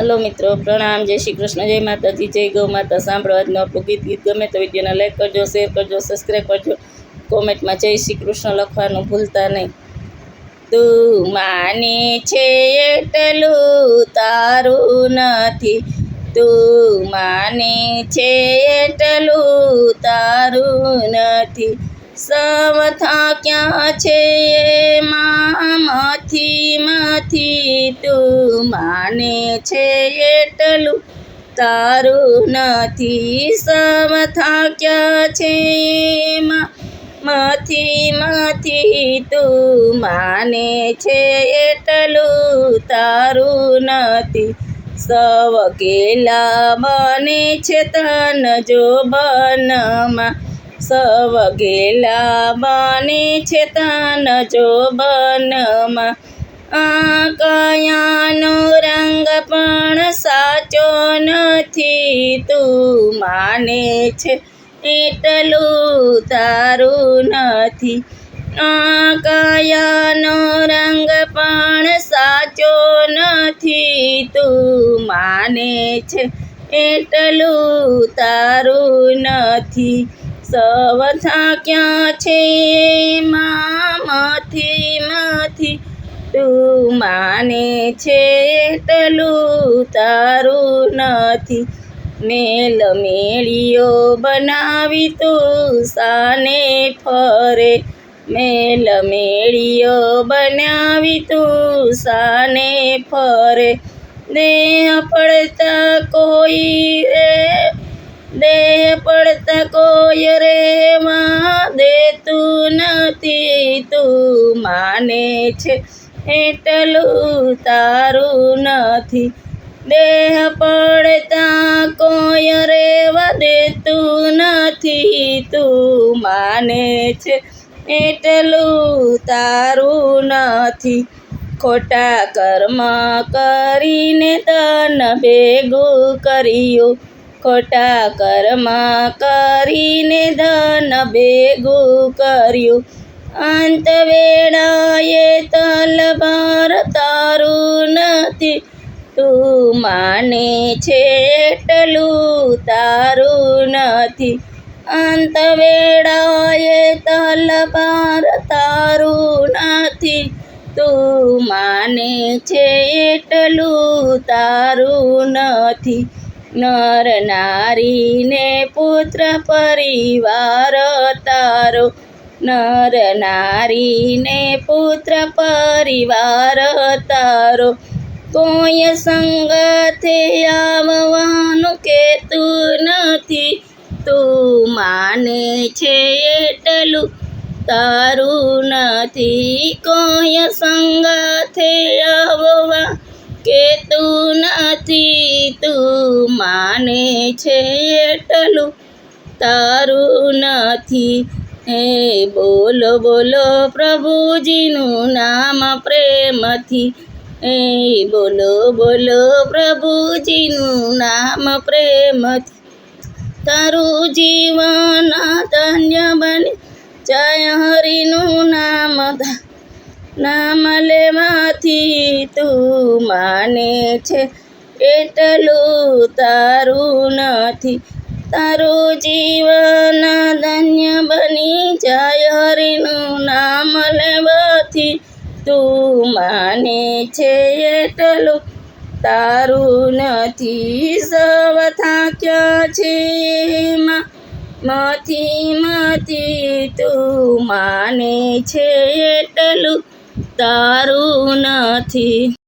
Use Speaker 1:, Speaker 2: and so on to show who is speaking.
Speaker 1: Hello મિત્રો, પ્રણામ, જય શ્રી કૃષ્ણ, જય માતાજી, જય ગૌ માતા. સાંભળો આજનું આપણું ગીત ગીત ગમે તો વિડીયોને લાઈક કરજો, શેર કરજો સબસ્ક્રાઈબ કરજો. કોમેન્ટમાં જય શ્રી કૃષ્ણ લખવાનું ભૂલતા નહીં. તું માને છે એટલું તારું નથી. તું માને છે એટલું તારું નથી. સવથા ક્યાં છે માથી માથી તું માને છે એટલું તારું નથી. સવથા ક્યાં છે માથી માંથી તું માને છે એટલું તારું નથી. સવ કેલા બને છે તન જો બનમાં સવ ગેલા બને છે તન જો બનમાં આ કયાનો રંગ પણ સાચો નથી. તું માને છે એટલું તારું નથી. આ કયાનો રંગ પણ સાચો નથી. તું માને છે એટલું તારું નથી. સવથા ક્યાં છે માથી માથી. તું માને છે એટલું તારું નથી. મેલ મેળીઓ બનાવી તું સાને ફરે. મેલ મેળીઓ બનાવી તું સાને ફરે. દેહ પડતા કોઈ રે પડતા કોઈ રેવા દેતું નથી, તું માને છે એટલું તારું નથી. દેહ પડતા કોઈ રેવા દેતું નથી, તું માને છે એટલું તારું નથી. ખોટા કર્મ કરીને તન ભેગું કર્યું ખોટા કર્મ કરીને ધન ભેગું કર્યું. અંત વેળાએ તલવાર તારું નથી. તું માને છે એટલું તારું નથી. અંત વેળાએ તલવાર તારું નથી. તું માને છે એટલું તારું નથી. નર નારીને પુત્ર પરિવાર તારો. નર નારીને પુત્ર પરિવાર તારો. કોઈ સંગથે આવવાનું કેતું નથી. તું માને છે એટલું તારું નથી. કોઈ સંગથે આવવા કે તું નથી, તું માને છે એટલું. તારું નથી હે બોલો બોલો પ્રભુજીનું નામ પ્રેમથી. હે બોલો બોલો પ્રભુજીનું નામ પ્રેમથી. તારું જીવન ધન્ય બને, જય હરિનું નામ નામ લેવાથી તું માને છે એટલું તારું નથી. તારું જીવન ધન્ય બની જાય, હરિનું નામ લેવાથી તું માને છે એટલું તારું નથી. સવ થાક્યા છે માંથી માંથી તું માને છે એટલું તારું નથી.